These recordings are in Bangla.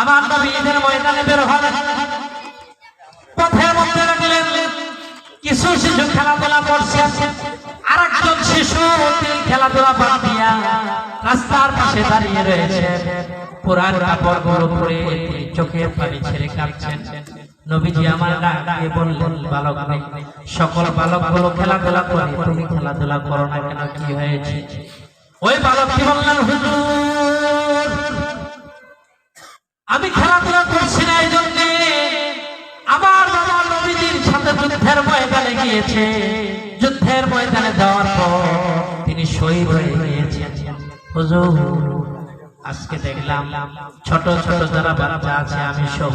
আমার নবী ঈদের ময়দানে বের হলেন। পথের মধ্যে রাখলেন। কিছু শিশু খেলাধুলা করছে। আর একজন শিশু খেলাধুলা বাদ দিয়া রাস্তার পাশে দাঁড়িয়ে রয়েছে। কাপড় চোখের পানি ছেড়ে কাঁদছেন। নবীজি আমার ডাক বললেন, বালক সকল খেলাধুলা করে তুমি খেলাধুলা করো না কেন? কি হয়েছে? ওই বালক কি বললেন, হুজুর আমি খেলাধুলা করছি না এই জন্যে আমার বাবা নবীজির সাথে যুদ্ধের ময়দানে গিয়েছে। যুদ্ধের ময়দানে যাওয়ার পর তিনি শহীদ হয়ে গিয়েছেন। আজকে দেখলাম ছোট ছোট যারা বাচ্চা আছে, আমি সহ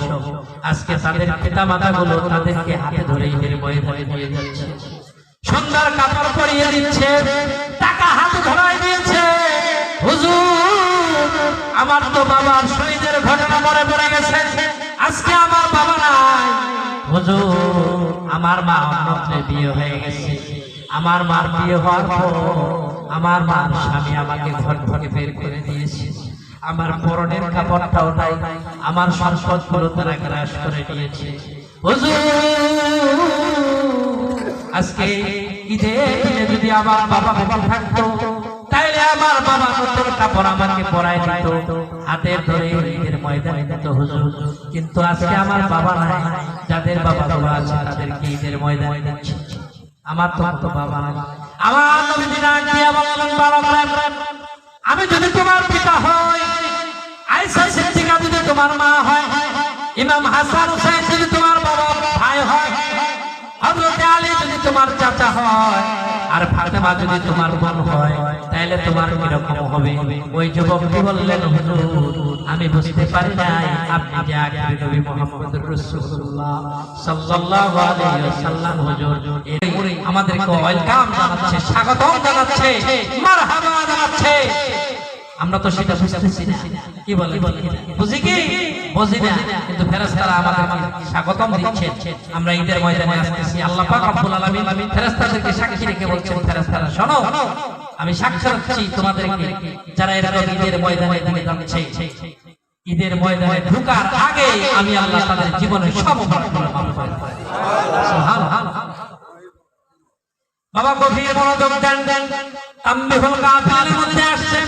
আজকে তাদের পিতা মাতা গুলো তাদেরকে হাতে ধরে ঈদের ময়দানে নিয়ে যাচ্ছে। সুন্দর কাপড় পরিয়ে দিচ্ছে, টাকা হাতে ধরাই দিয়েছে। হুজুর আমার তো বাবার শহীদের ঘটনা মনে পড়ে গেছে। আজকে আমার বাবা নাই। আমার মা অন্যত্রে বিয়ে হয়ে গেছে। আমার মার বিয়ে হওয়ার পর আমার মার স্বামী আমাকে ঘর থেকে বের করে দিয়েছে। আমার পরনের কাপড়টাও নাই, আমার সম্পদগুলো তারা গ্রাস করে হুজুর, আজকে ঈদে যদি আমার বাবা বেঁচে থাকতো আমার বাবা নতুন কাপড় আমাকে দিত। হাতের ধরে ঈদের ময়দানে হুজুর। কিন্তু আজকে আমার বাবা নাই। যাদের বাবা বাবা আছে ঈদের ময়দানে আমার তো তো বাবা নাই। আমার আমি যদি তোমার পিতা হই, আয়েশা সিদ্দিকা যদি তোমার মা হয়, ইমাম হাসান হুসাইন যদি তোমার বাবা ভাই হয়, হযরত আলী যদি তোমার চাচা হয় ফাতেমা যদি তোমার বোন হয়, তাহলে তোমার কীরকম হবে? ওই যুবকটি বললেন আমি বুঝতে পারি নাই আপনি যে আখির নবী মুহাম্মদ রাসূলুল্লাহ সাল্লাল্লাহু আলাইহি ওয়াসাল্লাম। হুজুর আমাদেরকে ওয়েলকাম জানাচ্ছে, স্বাগতম জানাচ্ছে, মারহাবা জানাচ্ছে। আমরা তো সেটা বুঝতেছি না। কি বলে বুঝি কি? বুঝি না কিন্তু ফেরেশতারা আমাদেরকে স্বাগতম দিচ্ছেন। আমরা ঈদের ময়দানে আসতেছি। আল্লাহ পাক রব্বুল আলামিন ফেরেশতাদেরকে সাক্ষী রেখে বলছেন ফেরেশতারা শোনো আমি সাক্ষ্য রাখছি তোমাদেরকে যারা এরকম ঈদের ময়দানে দিকে যাচ্ছে। ঈদের ময়দানে ঢোকার আগে আমি আল্লাহ তাদের জীবনের সব অপরাধ মাফ করে বাবা গভীর মনোযোগ দেন। দেন তাম্বিহুল গাফিলের মধ্যে আসছেন।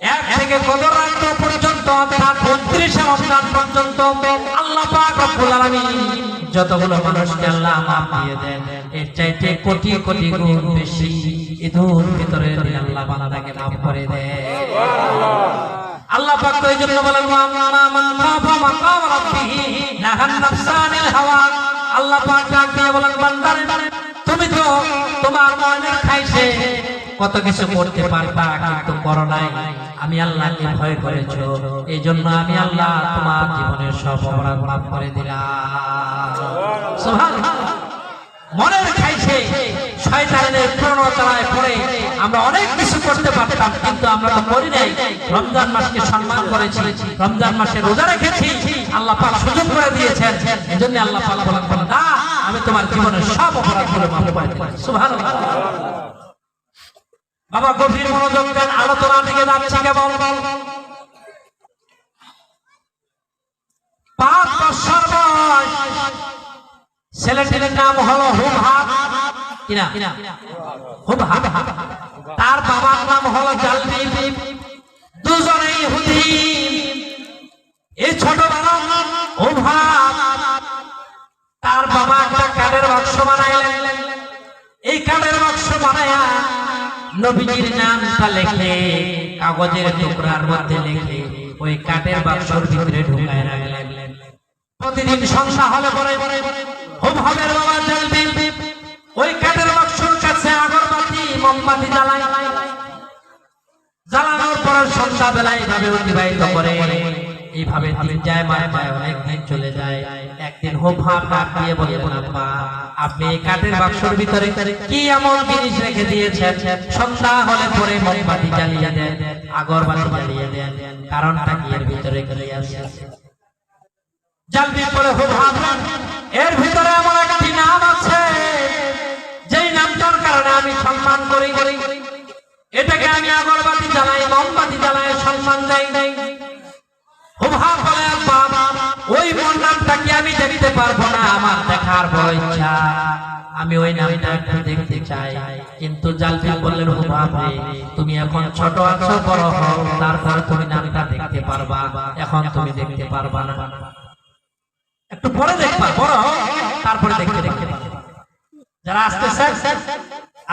এক থেকে কদর রাত পর্যন্ত? অর্থাৎ উনত্রিশে রমজান পর্যন্ত। আল্লাহ পাক রব্বুল আলামিন যতগুলো মানুষকে আল্লাহ মাফ দিয়ে দেন, এর চাইতে কোটি কোটি গুণ বেশি ঈদুল ভিতরে আল্লাহ বান্দাকে মাফ করে দেয় আল্লাহ পাক তো এই জন্য বলেন আল্লাহ পাক ডাক দিয়ে বলেন তুমি তো তোমার মনের খাইছে কত কিছু করতে পারবা, কিন্তু করো নাই। আমি আল্লাহকে ভয় করেছ। এই জন্য আমি আল্লাহ তোমার জীবনের সব অপরাধ মাফ করে দিলাম। খাইছে। আমরা অনেক কিছু করতে আমরা করি নাই। রমজান মাসকে সম্মান করেছি, রমজান আল্লাহ করে দিয়েছেন। আল্লাহ আমি তোমার জীবনের সব অপরাধগুলো মাফ করে দিলাম। সুবহানাল্লাহ। বাবা গভীর মনোযোগ দেন, আলোচনা দিকে যাচ্ছি কেবল। পাঁচ বছর বয়স। ছেলেটির নাম হলো তার বাবার নাম হলো জালবি দুজনেই ইহুদি। এই ছোট বালক তার বাবা একটা কাঠের বাক্স বানাইলেন। এই কাঠের বাক্স বানায়া নবীজির নামটা লেখলে কাগজের টুকরার মধ্যে লেখলে ওই কাঠের বাক্সর ভিতরে ঢুকায় রাখলেন। প্রতিদিন সন্ধ্যা হলে পরে হুম হবের বাবা জলদি ওই কাঠের বাক্সর কাছে আগরবাতি, মোমবাতি জ্বালায়। জ্বালানোর পরে সন্ধ্যা বেলায় ভাবে অতিবাহিত করে। এইভাবে দিন যায়, মাস যায়, অনেক দিন চলে যায়। একদিন হোপ হাপ ডাক দিয়ে বললেন, আব্বা, আপনি এই কাঠের বাক্সর ভিতরে কি এমন জিনিস রেখে দিয়েছেন? সন্ধ্যা হলে পরে মোমবাতি জ্বালিয়ে দেন, আগরবাতি জ্বালিয়ে দেন। কারণটা কি এর ভিতরে কি আছে জানবি পরে খুব ভাবলাম এর ভিতরে এমন একটি নাম আছে, যেই নামটার কারণে আমি সম্মান করি করি। এটাকে আমি আগরবাতি জ্বালাই, মোমবাতি জ্বালাই সম্মান দেই দেই। মোর নামটা কি আমি দেখতে পারব না? আমার দেখার বড় ইচ্ছা। আমি ওই নামটা একটু দেখতে চাই। কিন্তু জালফি বললেন হুভা রে তুমি এখন ছোট আছো বড় হও, তারপর তুমি নামটা দেখতে পারবা। এখন তুমি দেখতে পারবা না। একটু পরে দেখবা, বড় তারপরে দেখতে দেখতে পারবা। যারা আসতেছেন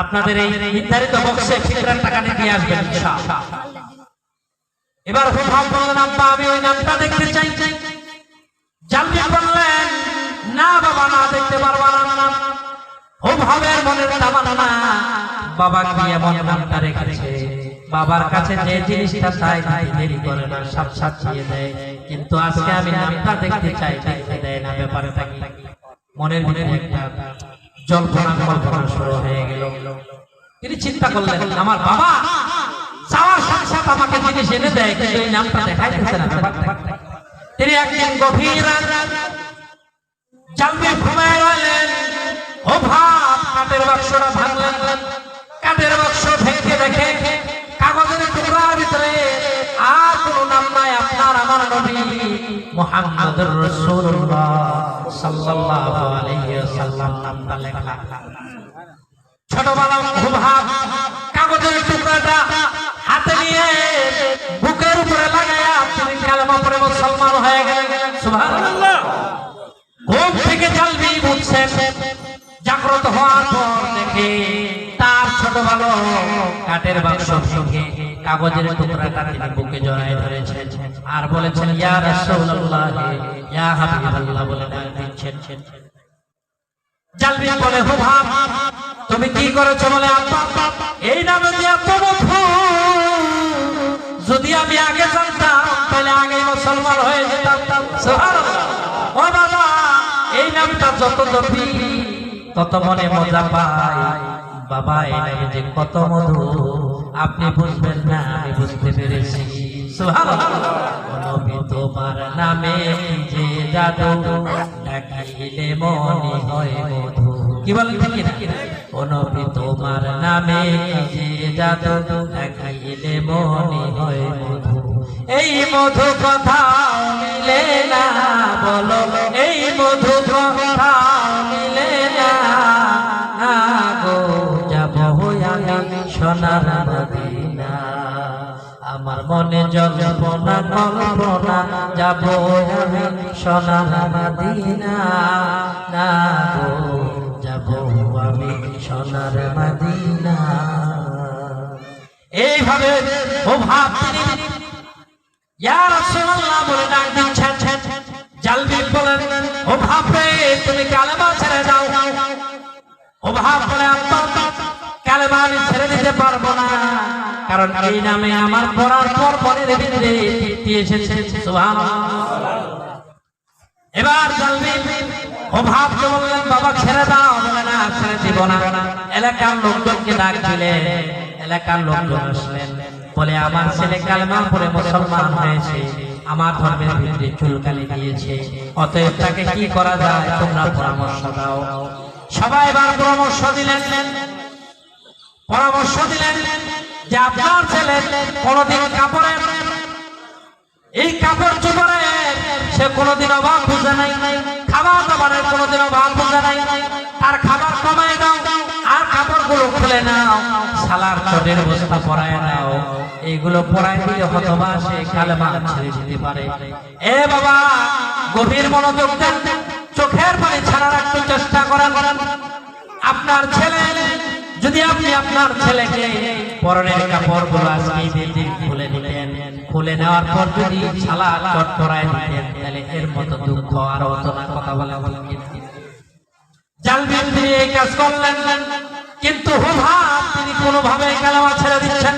আপনাদের এই নির্ধারিত বক্সে ফিতরার টাকা নিয়ে আসবেন, ইনশাআল্লাহ। এবার হুভাব বললেন আব্বা আমি ওই নামটা দেখতে চাই চাই। জানবি বললেন না, বাবা, না, দেখতে পারবা না। হুভাবের মনের তামানা না বাবা কি এমন নামটা রেখেছে? বাবার কাছে যে জিনিসটা চাই তাই দেরি করে না সাত সাত দিয়ে। দেয় কিন্তু আজকে আমি নামটা দেখতে চাই, দেখতে দেয় না, ব্যাপারটা কি? মনের মনের একটা জল্পনা, কল্পনা শুরু হয়ে গেল। তিনি চিন্তা করলেন, আমার বাবা চাওয়ার সাথে সাথে আমাকে জিনিস এনে দেয়, কিন্তু এই নামটা দেখাই দিচ্ছে না, ব্যাপারটা? তিনি একদিন গভীর রাত ঘুমায় রইলেন। ও ভাব কাঠের বাক্সটা ভাঙলেন। কাঠের বাক্স ভেঙে দেখে কাগজের টুকরার ভিতরে আর কোনো নাম নাই আপনার, আমার নবী মুহাম্মদুর রাসূলুল্লাহ সাল্লাল্লাহু আলাইহি ওয়াসাল্লাম নামটা লেখা। ছোটবেলা ঘুমহাব কাগজের টুকরাটা হাতে নিয়ে বুকের উপরে লাগায়া ঘুম থেকে জালবি বুঝছেন জাগ্রত হওয়ার পর দেখে তার ছোট ভালো কাঠের বাক্স কাগজের টুকরাটা তিনি বুকে ধরেছেন আর বলেছেন, ইয়া রাসূলুল্লাহ, ইয়া হাবিবাল্লাহ বলে ডাক দিচ্ছেন। জালবি বলে, হো ভাব, তুমি কি করেছ? বলে, আব্বা, এই নামে যে যদি আমি আগে জানতাম তাহলে আগে মুসলমান হয়ে যেতাম। বাবা, এই নামটা যত জপি, তত মনে মজা পাই। বাবা, এই নামে যে কত মধু, আপনি বুঝবেন না, আমি বুঝতে পেরেছি। তোমার নামে যে জাদু, ডাকিলে মনে হয় মধু। কি বলেন তোমার নামে যে জাদু, ডাকিলে মনে হয় মধু। এই মধু কথা মিলে না, বলো। এই মধু কথা মিলে না গো, যাব আমি সোনার মদিনা। আমার মনে জল্পনা কল্পনা, যাব আমি সোনার মদিনা। না গো, যাব আমি সোনার মদিনা। এইভাবে ও ভাব ইয়া রাসূলুল্লাহ বলে ডাক দিচ্ছেন। জালবি বলেন, ও ভাব রে, তুমি কালেমা ছেড়ে দাও। ও ভাব বলে, আব্বা, কালেমা আমি ছেড়ে দিতে পারব না। কারণ এই এলাকার লোকজনকে ডাক দিলেন এলাকার লোকজন আসলেন। বলে আমার ছেলে কালেমা পড়ে মুসলমান হয়েছে। আমার ধর্মের ভিতরে চুলকালি দিয়েছে। অতএব তাকে কি করা যায়? তোমরা পরামর্শ দাও। সবাই এবার পরামর্শ দিলেন। পরামর্শ দিলেন যে আপনার ছেলে কোনদিন কাপড়ের এই কাপড় চোপড়ের সে কোনোদিন অভাব বুঝে নাই। খাবার দাবারের কোনোদিন অভাব বুঝে নাই। তার খাবার কমায় দাও। খুলে নাও, সালার চটের বস্তা পরায় নাও। এইগুলো পরায় দিলে হতবা সে কালেমা ছেড়ে দিতে পারে। এ বাবা, গভীর মনোযোগ দেন, চোখের পানি ছাড়া রাখতে চেষ্টা করা করেন। আপনার ছেলে, যদি আপনি আপনার ছেলেকে পরনের কাপড়গুলো আজকে দিন খুলে দিতেন, খুলে নেওয়ার পর যদি ছালা চট করায় দিতেন, তাহলে এর মতো দুঃখ আর হতো কথা বলে বলে জালবিন তিনি এই কাজ করলেন। কিন্তু হুভা তিনি কোনোভাবে কালামা ছেড়ে দিচ্ছেন।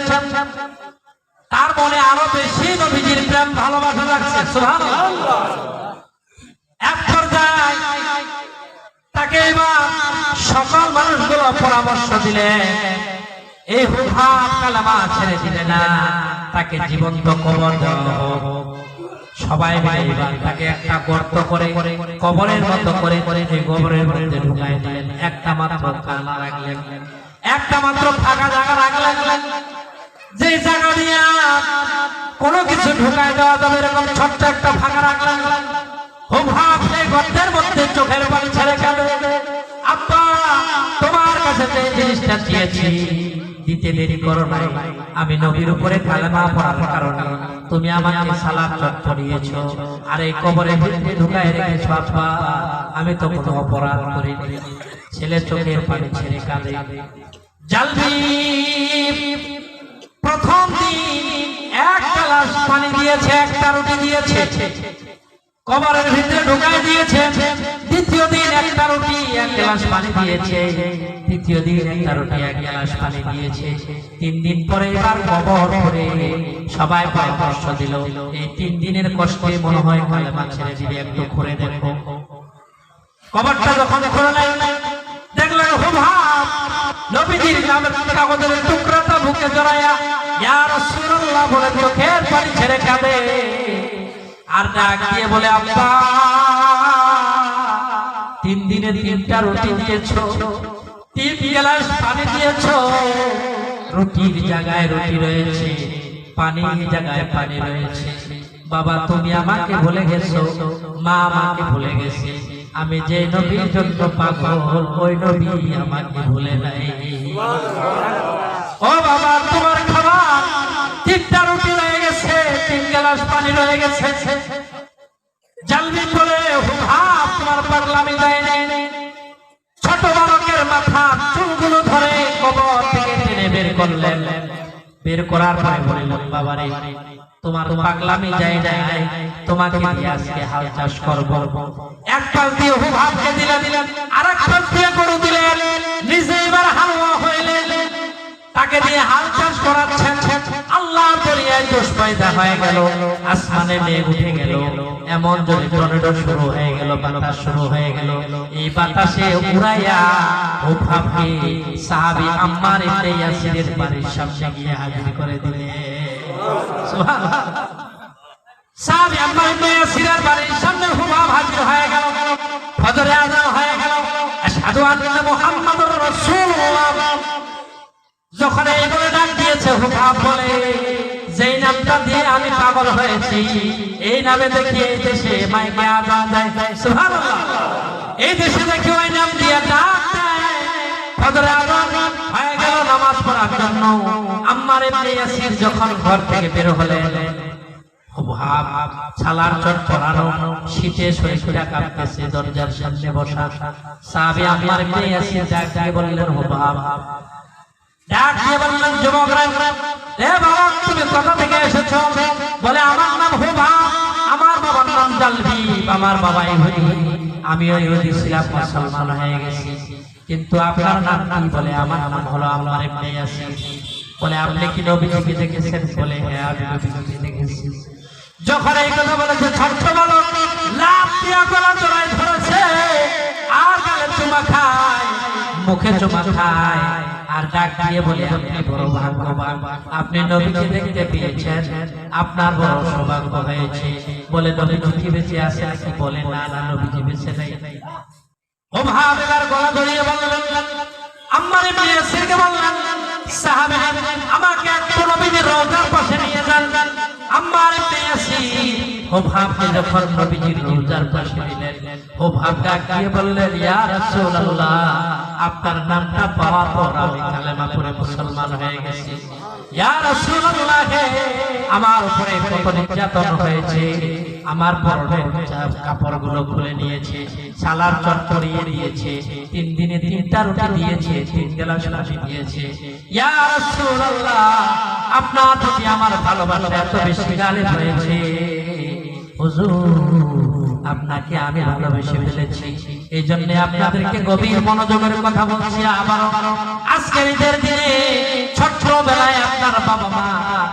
তার মনে আরও বেশি নবীজির প্রেম ভালোবাসা সুবহানাল্লাহ এক পর্যায়ে তাকে এবার সকল মানুষগুলো পরামর্শ দিলেন এই হুহাব কালামা ছেড়ে দিলে না, তাকে জীবন্ত কবর দেওয়া। সবাই মিলে এবার তাকে একটা গর্ত করে কবরের মতো করে এই কবরের মধ্যে ঢুকাই দিলেন। একটা মাত্র কালা রাখলেন। একটা মাত্র ফাঁকা জায়গা রাখলেন। যে জায়গা দিয়ে কোনো কিছু ঢুকাই দেওয়া যাবে এরকম ছোট্ট একটা ফাঁকা রাখলেন। সেই গর্তের মধ্যে চোখের পানি ছেড়ে গেল আব্বা তোমার কাছে যে জিনিসটা চেয়েছি দিতে দেরি করো নাই। আমি নবীর উপরে কালেমা পড়ার কারণে তুমি আমাকে সালাম পড়িয়েছো আর এই কবরে ঢুকায় রেখেছো, আব্বা। আমি তো কোনো অপরাধ করিনি। ছেলে চোখের পানি ছেড়ে কাঁদে। জালবি, প্রথম দিন এক গ্লাস পানি দিয়েছে, একটা রুটি দিয়েছে। কবরের ভিতরে ঢুকাই দিয়েছে। গ্লাস পানি দিয়েছে। তৃতীয় দিন একটা রুটি, এক গ্লাস পানি দিয়েছে। তিন দিন পরে এবার কবর করে সবাই পরামর্শ দিল। এই তিন দিনের কষ্টে মনে হয় কালেমা ছেড়ে দিবে, একটু করে দেখো। কবরটা যখন খুললেন দেখলেন হুবহাব নবীজির নামের কাগজের টুকরাটা বুকে জড়াইয়া, ইয়া রাসূলুল্লাহ বলে চোখের পানি ছেড়ে কাঁদে। আর ডাক দিয়ে বলে, আব্বা তিন দিনে তিনটা রুটি দিয়েছ। তিন গ্লাস পানি দিয়েছ। রুটির জায়গায় রুটি রয়েছে, পানির জায়গায় পানি রয়েছে। বাবা, তুমি আমাকে ভুলে গেছো। মা আমাকে ভুলে গেছে। আমি যে নবীর জন্য পাগল, ওই নবী আমাকে ভুলে নাই। ও বাবা, তোমার খাবার, তিনটা রুটি রয়ে গেছে, তিন গ্লাস পানি রয়ে গেছে। জালবি করে হুহাব তোমার পাগলামি দেয় নাই। ছোট বালকের মাথা চুলগুলো ধরে কবর থেকে টেনে বের করলেন। বের করার পরে বললেন, বাবারে, তোমার পাগলামি যায় যায় তোমাকে দিয়ে আজকে হাল চাষ করব। এক পাশ দিয়ে দিলেন আর এক পাশ দিয়ে দিলেন। নিজে এবার হালুয়া হইলেন। তাকে দিয়ে হাল চাষ করাচ্ছেন। আল্লাহ দরিয়ায় দোষ পয়দা হয়ে গেল, আসমানে মেঘ উঠে গেল, এমন জোরে টর্নেডো শুরু হয়ে গেল, বাতাস শুরু হয়ে গেল। এই বাতাসে উড়াইয়া ও ভাবকে সাহাবী আম্মার ইবনে ইয়াসিরের বাড়ির সামনে গিয়ে হাজির করে দিলে সুবহানাল্লাহ। আম্মার ইবনে ইয়াসিরের বাড়ির সামনে হুবাব হাজির হয়ে গেল। ফজরে আযান হয়ে গেল। আশহাদু আন্না মুহাম্মাদুর রাসূলুল্লাহ। যখন এই পাগল হয়েছি। এই নামে দেখি এই দেশে মাইকে আজান দেয় এই দেশে দেখি ওই নাম দিয়ে ডাক দেয় ফজরে হয়ে গেল নামাজ পড়ার জন্য। আম্মার ইবনে ইয়াসির যখন ঘর থেকে বের হলেন দরজার সামনে বসা। সাহাবী আম্মার ইবনে বললেন ভাব আমার নাম হুবা, আমার কিন্তু আপনার নাম কি? বলে, আমার নাম হলো আমার ইবনে ইয়াসির। বলে, আপনি কি নবীজিকে দেখেছেন? বলে হ্যাঁ আমি নবীজিকে দেখেছি। যখন এই কথা বলেছে, ছোট্ট বালক লাভ দিয়া গলা ধরেছে, আর গালে খায়। মুখে চুমা খায়। আর ডাক দিয়ে বলে, আপনি বড় ভাগ্যবান। আপনি নবীকে দেখতে পেয়েছেন। আপনার বড় সৌভাগ্য হয়েছে। বলে, নবী নবী বেঁচে আছে। নাকি বলে, না না, নবীজি বেঁচে নেই। ও ভাব এবার গলা ধরিয়ে বললেন, আম্মার ইবনে ইয়াসিরকে বললেন, সাহাবে, আমাকে একটু নবীজির রওজার পাশে নিয়ে যান। আম্মার ইবনে ইয়াসির আপনার নামটা পাওয়ার পর আমি কালেমা পড়ে মুসলমান হয়ে গেছি। আমার উপরে কত নির্যাতন হয়েছে, আমার পরনের কাপড়গুলো খুলে নিয়েছে সালার চট পরিয়ে দিয়েছে, তিন দিনে তিনটা রুটি দিয়েছে, তিন গ্লাস পানি দিয়েছে। আপনার প্রতি আমার ভালোবাসা এত বেশি গালে হয়েছে আপনাকে আমি ভালোবেসে ফেলেছি। এই জন্য আপনাদেরকে গভীর মনোযোগের কথা বলছি আবার আজকের ঈদের দিনে ছোট্ট বেলায় আপনার বাবা মা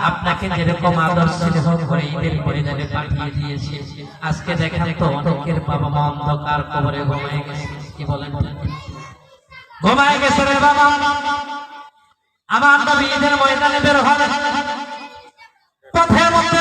আপনাকে যেরকম আদর স্নেহ করে ঈদের পরিধানে পাঠিয়ে দিয়েছে, আজকে দেখেন তো অনেকের বাবা মা অন্ধকার কবরে ঘুমায় গেছে। কি বলেন? ঘুমায় গেছে রে বাবা। আমার নবী ঈদের ময়দানে বের হলেন। পথের মধ্যে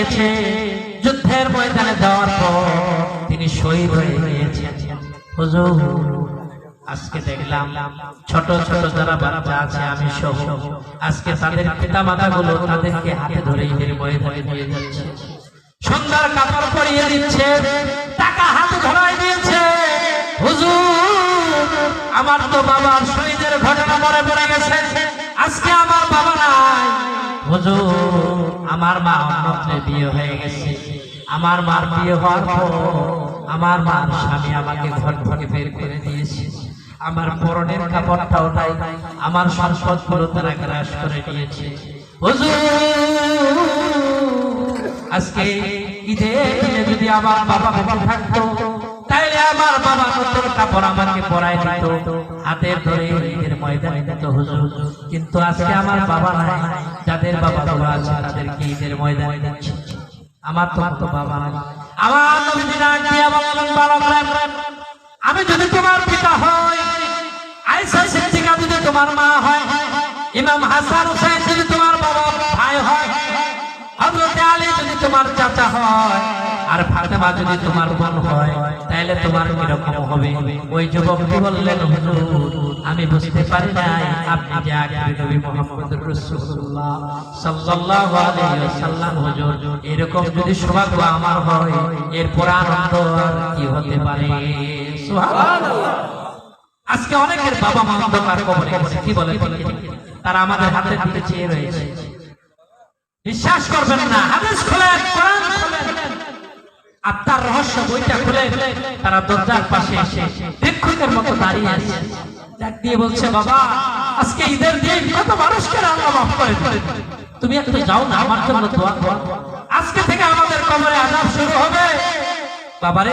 গিয়েছে যুদ্ধের ময়দানে যাওয়ার পর তিনি শহীদ হয়ে হুজুর, আজকে দেখলাম ছোট ছোট যারা বাচ্চা আছে, আমি সহ, আজকে তাদের পিতা মাতা গুলো তাদেরকে হাতে ধরে ঈদের ময়দানে দিয়ে যাচ্ছে। সুন্দর কাপড় পরিয়ে দিচ্ছে, টাকা হাতে ধরাই দিয়েছে। আমার তো বাবার শহীদের ঘটনা মনে পড়ে গেছে। আজকে আমার বাবা নাই। হুজুর আমার মা অন্যত্রে বিয়ে হয়ে গেছে। আমার মার বিয়ে হওয়ার পর আমার মার স্বামী আমাকে ঘর ঘরে বের করে দিয়েছে। আমার পরনের কাপড়টাও নাই আমার সম্পদগুলো তারা গ্রাস করে নিয়েছে আজকে ঈদে যদি আমার বাবা বাবা থাকতো আমার বাবা নতুন কাপড় আমাকে পরাই দিত। হাতে ধরে ঈদের ময়দানে দিত হুজুর। কিন্তু আজকে আমার বাবা নাই। যাদের বাবা বাবা আছে, তাদেরকে ঈদের ময়দানে দিচ্ছে। আমার তো তো বাবা নাই। আমার নবীজি ডাক দিয়া বললেন বালকরা আমি যদি তোমার পিতা হই, আয়েশা সিদ্দিকা যদি তোমার মা হয়, ইমাম হাসান হুসাইন যদি তোমার বাবা ভাই হয় তোমার চাচা হয়, আর ফাতেমা যদি তোমার বোন হয়, তাহলে তোমার কীরকম হবে? ওই যুবকটি বললেন, হুজুর, আমি বুঝতে পারি নাই, আপনি যে আখিরি নবী মুহাম্মদুর রাসূলুল্লাহ সাল্লাল্লাহু আলাইহি ওয়াসাল্লাম, হুজুর, এরকম যদি সৌভাগ্য আমার হয় এরপর আনন্দ আর কি হতে পারে? সুবহানাল্লাহ। আজকে অনেকের বাবা মা অন্ধকার কবরে গেছে, কি বলে তারা আমাদের হাতে দিকে চেয়ে রয়েছে। বিশ্বাস করবেন না। হাদিস খোলেন, কোরআন খোলেন। আত্মার রহস্য বইটা খুলে তারা দরজার পাশে এসে ভিক্ষুকের মতো দাঁড়িয়ে আছে। ডাক দিয়ে বলছে, বাবা, আজকে ঈদের দিন কত মানুষকে আল্লাহ মাফ করে। তুমি একটু যাও না, আমার জন্য দোয়া করো। আজকে থেকে আমাদের কবরে আজাব শুরু হবে। বাবারে,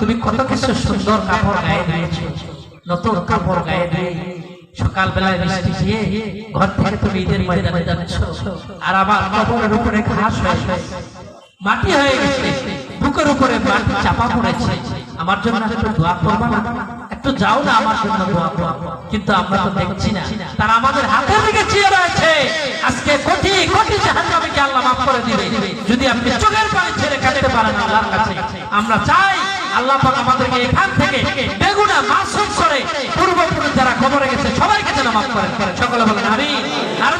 তুমি কত কিছু সুন্দর কাপড় গায়ে দিয়েছ, নতুন কাপড় গায়ে দিয়ে সকালবেলায় বৃষ্টি দিয়ে ঘর থেকে তুমি ঈদের ময়দানে যাচ্ছ। আর আমার কবরের উপরে ঘাস হয়ে মাটি হয়ে গেছে। বুকের উপরে মাটি চাপা পড়েছে। আমার জন্য একটু দোয়া করবা না? একটু যাও না আমার জন্য দোয়া করো কিন্তু আমরা তো দেখছি না। তারা আমাদের হাতের দিকে চেয়ে রয়েছে। আজকে কোটি কোটি জাহান্নামীকে আল্লাহ মাফ করে দিবে। যদি আপনি চোখের পানি ছেড়ে কাটতে পারেন আল্লাহর কাছে, আমরা চাই আল্লাহ পাক আমাদেরকে এখান থেকে বেগুনা মাসুম পূর্বপুরুষ যারা কবরে গেছে সবাইকে যেন মাফ করেন সকলে বলেন আমি আর